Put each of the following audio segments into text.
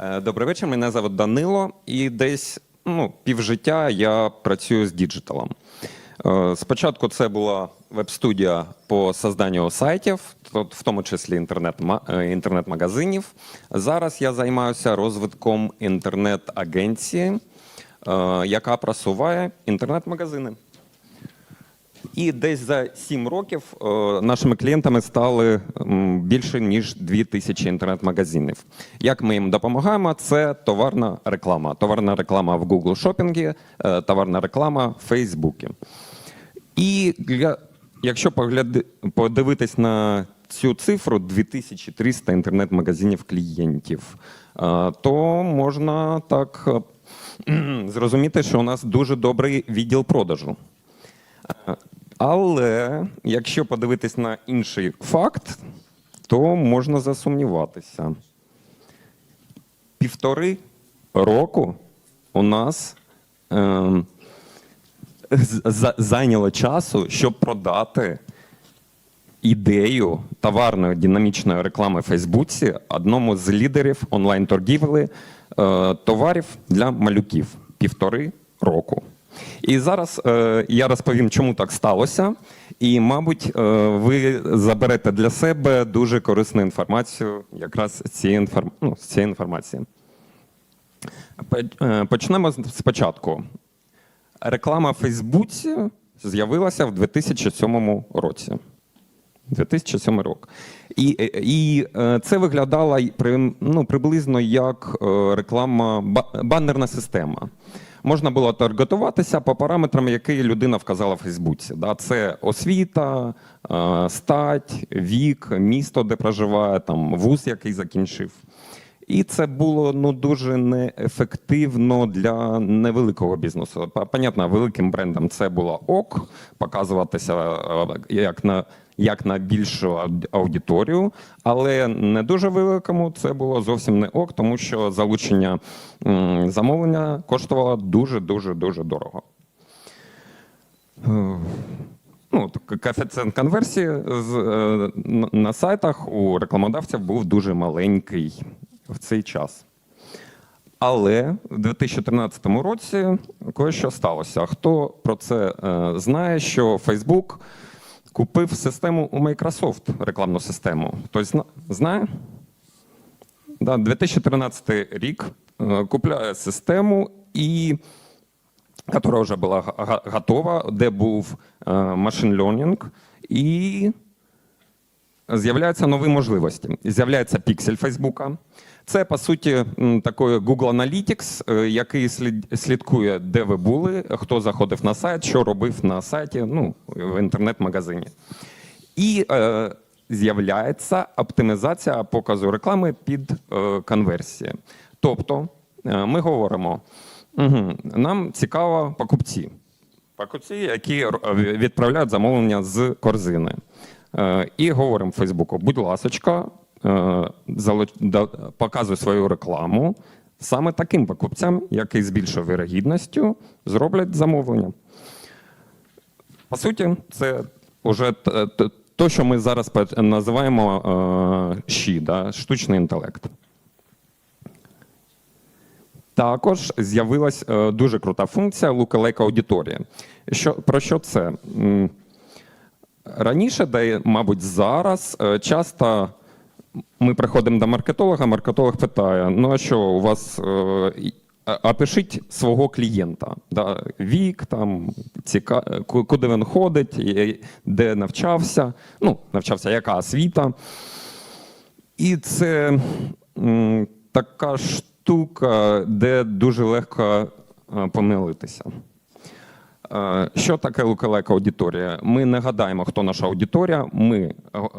Е, Добрий вечір. Мене звати Данило, і десь ну, півжиття я працюю з діджиталом. Е, Спочатку це була веб-студія по созданню сайтів, в тому числі е, інтернет-магазинів. Зараз я займаюся розвитком інтернет-агенції, яка просуває інтернет-магазини. І десь за 7 років е, нашими клієнтами стали більше ніж 2 тисячі інтернет-магазинів. Як ми їм допомагаємо? Це товарна реклама. Товарна реклама в Google шопінгі, е, товарна реклама в Фейсбуці. І для, якщо подивитись на цю цифру 2300 інтернет-магазинів клієнтів, е, то можна так зрозуміти, що у нас дуже добрий відділ продажу. Але якщо подивитись на інший факт, то можна засумніватися. Півтори року у нас за- зайняло часу, щоб продати ідею товарної динамічної реклами в Фейсбуці одному з лідерів онлайн-торгівлі е, товарів для малюків півтори року. І зараз е, я розповім, чому так сталося. І, мабуть, е, ви заберете для себе дуже корисну інформацію якраз з цієї, інформ... ну, з цієї інформації. Е, Почнемо спочатку. Реклама в Фейсбуці з'явилася в 2007 році. 2007 рік. І, і е, це виглядало ну, приблизно як е, реклама, ба- банерна система. Можна було таргетуватися по параметрам, які людина вказала в Фейсбуці. Да? Це освіта, е, стать, вік, місто, де проживає, там, вуз, який закінчив. І це було ну дуже неефективно для невеликого бізнесу. Понятно, великим брендам це було ок, показуватися е, як на як на більшу аудиторію, але не дуже великому це було зовсім не ок, тому що залучення замовлення коштувало дуже дуже дуже дорого. Е, Ну, коефіцієнт конверсії е, на сайтах у рекламодавців був дуже маленький в цей час. Але в 2013 році кое-що сталося. Хто про це е, знає, що Facebook купив систему у Microsoft, рекламну систему. Хтось знає? Да, 2013 рік е, купляє систему і которая вже була готова, де був е, машин learning, і з'являються нові можливості. З'являється піксель Фейсбука. Це, по суті, м, такий Google Analytics, е, який слідкує, де ви були, хто заходив на сайт, що робив на сайті, ну, в інтернет-магазині. І е, з'являється оптимізація показу реклами під е, конверсії. Тобто е, ми говоримо, угу, нам цікаво покупці. Покупці, які відправляють замовлення з корзини. Е, і говоримо Фейсбуку, будь ласочка, е, показуй свою рекламу саме таким покупцям, які з більшою вирогідністю зроблять замовлення. По суті, це вже т- т- то, що ми зараз називаємо е, щі, да, штучний інтелект. Також з'явилась е, дуже крута функція lookalike аудиторії. Що, про що це? Раніше, й, мабуть, зараз часто ми приходимо до маркетолога, маркетолог питає: ну а що, у вас е, а- опишіть свого клієнта, да, вік, там, ціка, куди він ходить, де навчався, ну, навчався, яка освіта. І це м, така штука, де дуже легко е, помилитися. Е, Що таке lookalike аудиторія? Ми не гадаємо, хто наша аудиторія. Ми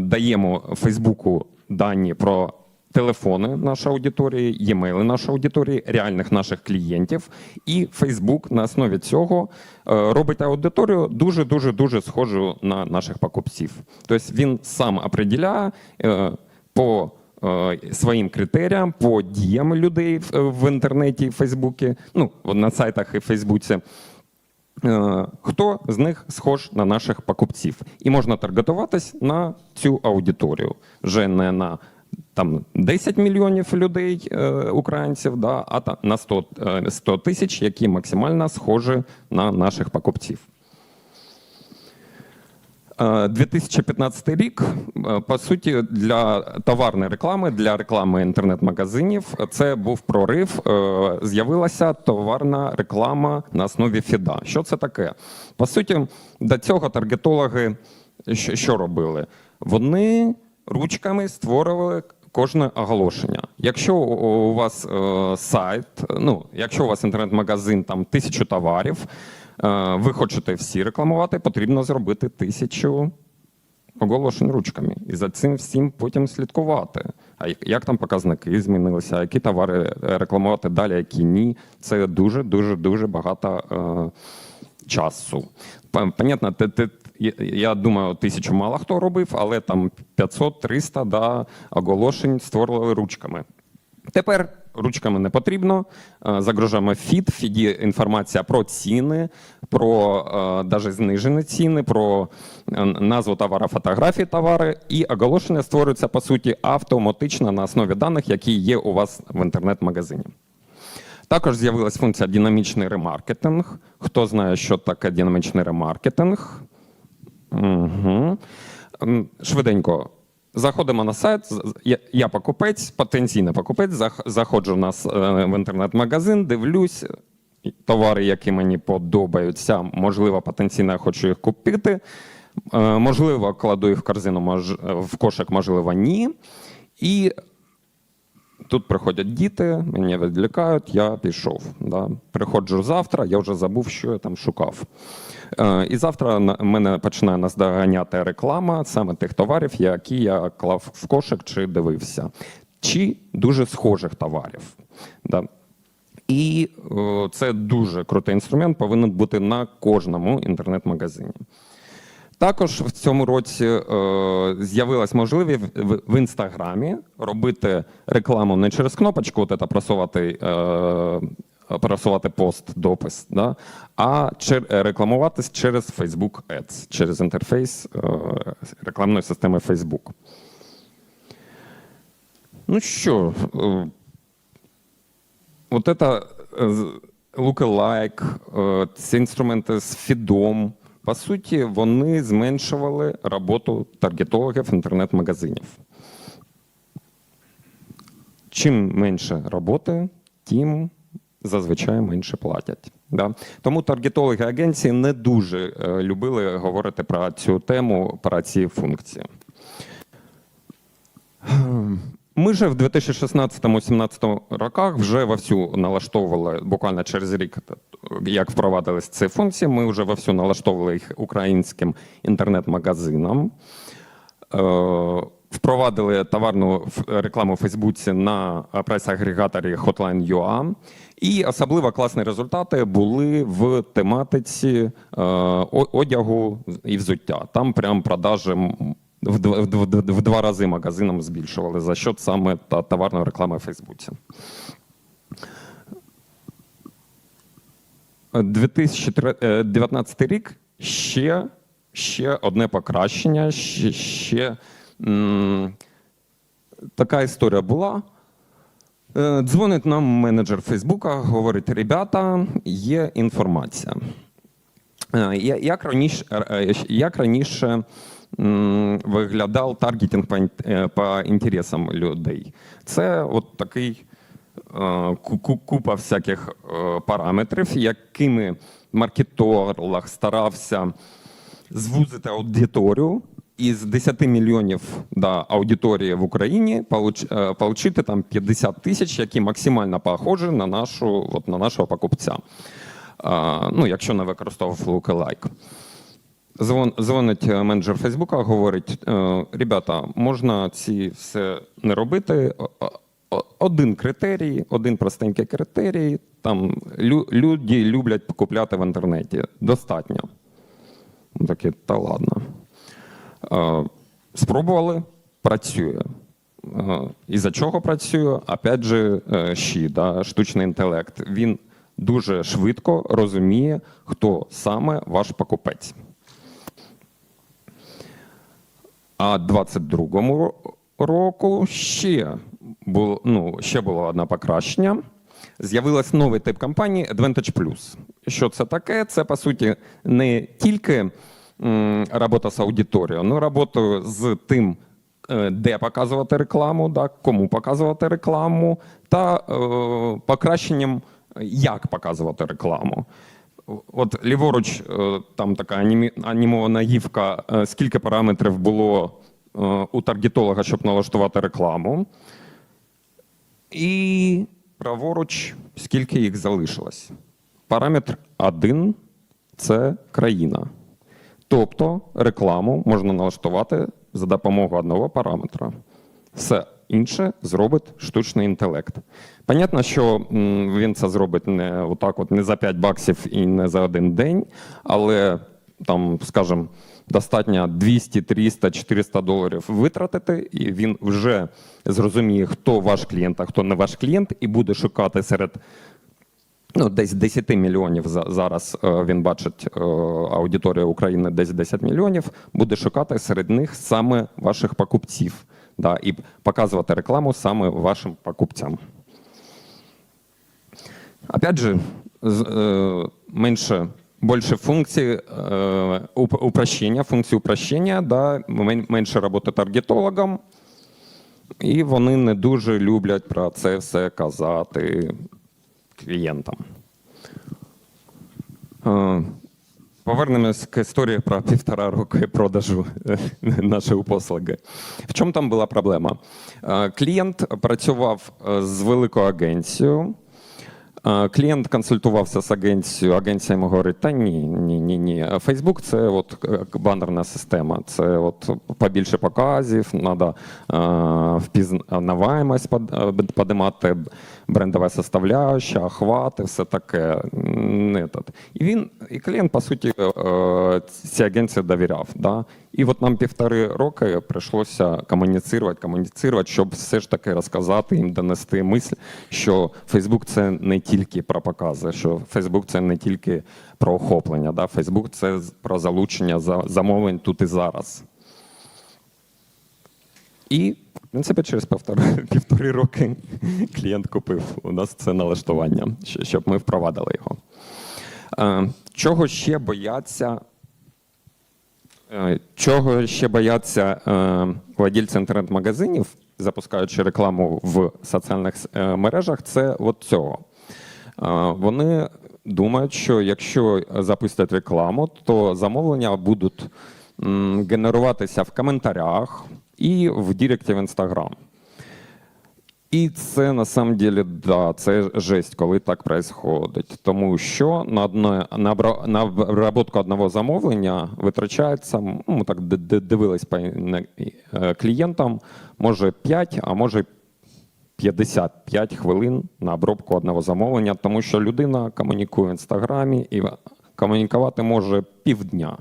даємо Фейсбуку дані про телефони нашої аудиторії, e-maili нашої аудиторії, реальних наших клієнтів. І Фейсбук на основі цього е, робить аудиторію дуже дуже дуже схожу на наших покупців. Тобто він сам определяє е, по е, своїм критеріям, по діям людей в, інтернеті, в Фейсбуці, ну на сайтах і Фейсбуці. Е, Хто з них схож на наших покупців? І можна таргетуватись на цю аудиторію, вже не на там 10 мільйонів людей, е, українців, да, а та, на 100, е, 100 тисяч, які максимально схожі на наших покупців. Е, 2015 рік, е, по суті, для товарної реклами, для реклами інтернет-магазинів, це був прорив. Е, З'явилася товарна реклама на основі фіда. Що це таке? По суті, до цього таргетологи що, робили? Вони ручками створювали кожне оголошення. Якщо у вас е, сайт, ну якщо у вас інтернет-магазин там тисячу товарів, е, ви хочете всі рекламувати, потрібно зробити тисячу оголошень ручками. І за цим всім потім слідкувати. А як, там показники змінилися, які товари е, рекламувати далі, які ні. Це дуже, дуже, дуже багато е, часу. Понятно, те, те, я- думаю, тисячу мало хто робив, але там 500-300 да, оголошень створювали ручками. Тепер ручками не потрібно. Е, Загружаємо фід. Фіді інформація про ціни, про е, даже знижені ціни, про е, назву товара, фотографії товари. І оголошення створюються по суті автоматично на основі даних, які є у вас в інтернет-магазині. Також з'явилась функція динамічний ремаркетинг. Хто знає, що таке динамічний ремаркетинг? Угу. Швиденько. Заходимо на сайт. Я, покупець, потенційний покупець. Заходжу е, в інтернет-магазин, дивлюсь товари, які мені подобаються. Можливо, потенційно я хочу їх купити. Е, Можливо, кладу їх в корзину, в кошик, можливо, ні. І Тут приходять діти, мене відлікають, я пішов. Да. Приходжу завтра, я вже забув, що я там шукав. Е, і завтра мене починає наздоганяти реклама саме тих товарів, які я клав в кошик чи дивився, чи дуже схожих товарів. Да. І е, це дуже крутий інструмент, повинен бути на кожному інтернет-магазині. Також в цьому році е, з'явилась можливість в, в, інстаграмі робити рекламу не через кнопочку, от це просувати, е, просувати пост, допис, да, а чер, рекламуватись через Facebook Ads, через інтерфейс е, рекламної системи Facebook. Ну що, е, от це е, lookalike, е, ці інструменти з фідом, по суті, вони зменшували роботу таргетологів інтернет-магазинів. Чим менше роботи, тим зазвичай менше платять. Да? Тому таргетологи агенції не дуже е, любили говорити про цю тему, про ці функції. Ми же в 2016-2017 роках вже вовсю налаштовували буквально через рік, як впровадились ці функції. Ми вже вовсю налаштовували їх українським інтернет-магазинам. Е, Впровадили товарну рекламу в Фейсбуці на прес-агрегаторі Hotline.ua. І особливо класні результати були в тематиці е, одягу і взуття. Там прям продажі м, в, в, в два рази магазинам збільшували за счет саме та товарної реклами в Фейсбуці. 2019 рік ще, ще одне покращення, ще, ще м, така історія була. Е, Дзвонить нам менеджер Фейсбука, говорить: ребята, є інформація. Е, Як раніше, е, як раніше виглядав таргетинг по, е, по інтересам людей? Це от такий е, ку- ку- купа всяких е, параметрів, якими маркетолог старався звузити аудиторію із 10 мільйонів да, аудиторії в Україні получити там 50 тисяч, які максимально похожі на, нашу, от, на нашого покупця. А, ну, якщо не використовував lookalike. Дзвон, дзвонить е, менеджер Фейсбука, говорить: е, ребята, можна ці все не робити. Один критерій, один простенький критерій. Там люди люблять купляти в інтернеті. Достатньо. Такі, та ладно. Е, Спробували, працює. І за чого працює? Опять же, щі, да, штучний інтелект. Він дуже швидко розуміє, хто саме ваш покупець. А в 22-му року ще було, ну, ще було одне покращення. З'явилось новий тип компанії Advantage Plus. Що це таке? Це, по суті, не тільки робота з аудиторією, але робота з тим, е, де показувати рекламу, да, кому показувати рекламу, та е, покращенням, як показувати рекламу. От ліворуч, е, там така анімована гівка, е, скільки параметрів було е, у таргетолога, щоб налаштувати рекламу. І праворуч, скільки їх залишилось. Параметр 1 це країна. Тобто рекламу можна налаштувати за допомогою одного параметра. Все інше зробить штучний інтелект. Понятно, що він це зробить не отак, от не за 5 баксів і не за один день, але там, скажімо, достатньо 200, 300, 400 доларів витратити, і він вже зрозуміє, хто ваш клієнт, а хто не ваш клієнт, і буде шукати серед Ну, десь 10 мільйонів за- зараз е, він бачить е, аудиторія України десь 10 мільйонів, буде шукати серед них саме ваших покупців. Да, і показувати рекламу саме вашим покупцям. Опять же, е, менше, більше функцій е, упрощення, функції упрощення, да, мен- менше роботи таргетологом, і вони не дуже люблять про це все казати клієнтам. Повернемось к історії про півтора роки продажу е, нашої послуги. В чому там була проблема? Е, Клієнт працював е, з великою агенцією. Е, Клієнт консультувався з агенцією, агенція йому говорить: та ні, ні, ні, ні. Фейсбук це от е, банерна система. Це от побільше показів, треба впізнаваємость подимати, брендова составляюща, охвати, все таке. Не. І він, і клієнт, по суті, е, цій агенції довіряв. Да? І от нам півтори роки прийшлося комуніцирувати, комуніцирувати, щоб все ж таки розказати їм, донести мисль, що Фейсбук це не тільки про покази, що Фейсбук це не тільки про охоплення. Да? Фейсбук це про залучення за- замовлень тут і зараз. І, в принципі, через півтори, півтори роки клієнт купив у нас це налаштування, щоб ми впровадили його. Е, Чого ще бояться? Е, Чого ще бояться е, владільці інтернет-магазинів, запускаючи рекламу в соціальних е, мережах, це от цього. Вони думають, що якщо запустять рекламу, то замовлення будуть генеруватися в коментарях і в Діректі в Інстаграм. І це на самом деле, да, це жесть, коли так происходить. Тому що на одне на, на обработку одного замовлення витрачається, ну, так дивились по е, клієнтам, може 5, а може 55 хвилин на обробку одного замовлення, тому що людина комунікує в інстаграмі і комунікувати може півдня.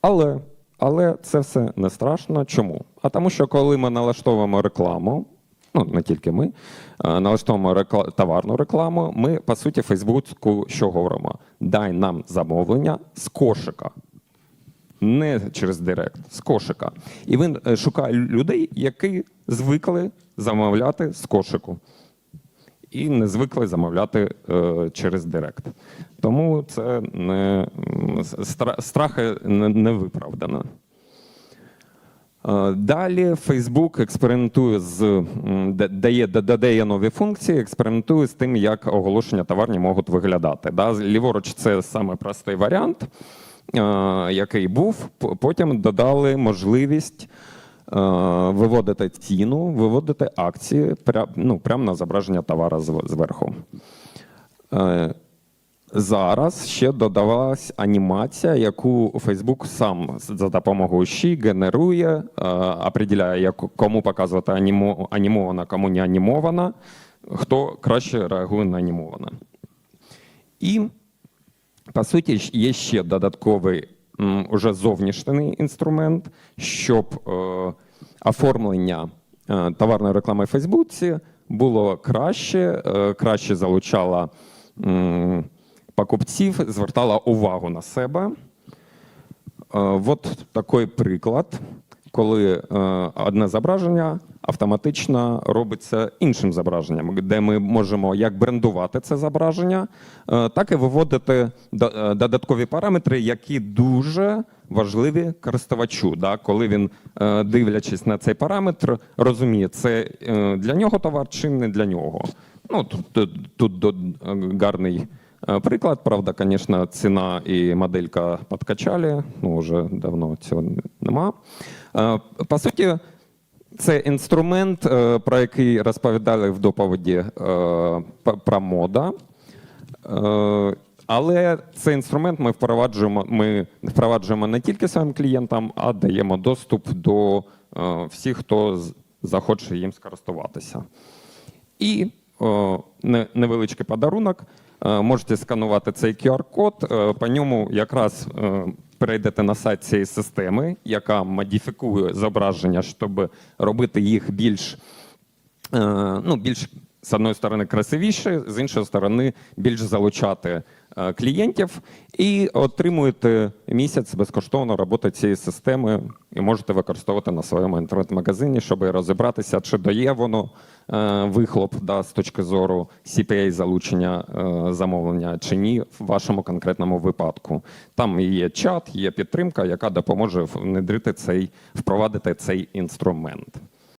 Але, але це все не страшно. Чому? А тому, що коли ми налаштовуємо рекламу, ну не тільки ми, налаштовуємо рекла... товарну рекламу, ми по суті Фейсбуку що говоримо? Дай нам замовлення з кошика. Не через Директ, з кошика. І він е, шукає людей, які звикли замовляти з кошику. І не звикли замовляти е, через Директ. Тому це не страхи не, виправдано. Е, Далі Facebook експериментує з дає, додає нові функції, експериментує з тим, як оголошення товарні можуть виглядати. Да? Ліворуч це саме простий варіант, е, який був. Потім додали можливість е, виводити ціну, виводити акції ну, прямо на зображення товара зверху. Е, Зараз ще додавалась анімація, яку Facebook сам за допомогою щі генерує, е, определяє, кому показувати анімо, анімована, кому не анімована, хто краще реагує на анімоване. І, по суті, є ще додатковий уже зовнішній інструмент, щоб е, оформлення е, товарної реклами в Фейсбуці було краще, е, краще залучало покупців, звертала увагу на себе. От такий приклад. коли одне зображення автоматично робиться іншим зображенням, де ми можемо як брендувати це зображення, е, так і виводити е, додаткові параметри, які дуже важливі користувачу. Да? Коли він, е, дивлячись на цей параметр, розуміє, це для нього товар чи не для нього. Ну, тут, тут, тут гарний приклад. Правда, звісно, ціна і моделька подкачали, ну вже давно цього нема. По суті, це інструмент, е, про який розповідали в доповіді е, про мода. Е, Але цей інструмент ми впроваджуємо, ми впроваджуємо не тільки своїм клієнтам, а даємо доступ до всіх, хто захоче їм скористуватися. І невеличкий подарунок. Можете сканувати цей QR-код. По ньому якраз перейдете на сайт цієї системи, яка модифікує зображення, щоб робити їх більш, е, ну, більш з одної сторони красивіше, з іншої сторони, більш залучати е, клієнтів, і отримуєте місяць безкоштовно роботи цієї системи і можете використовувати на своєму інтернет-магазині, щоб розібратися, чи дає воно е, вихлоп да, з точки зору CPA залучення е, замовлення чи ні в вашому конкретному випадку. Там є чат, є підтримка, яка допоможе внедрити цей, впровадити цей інструмент.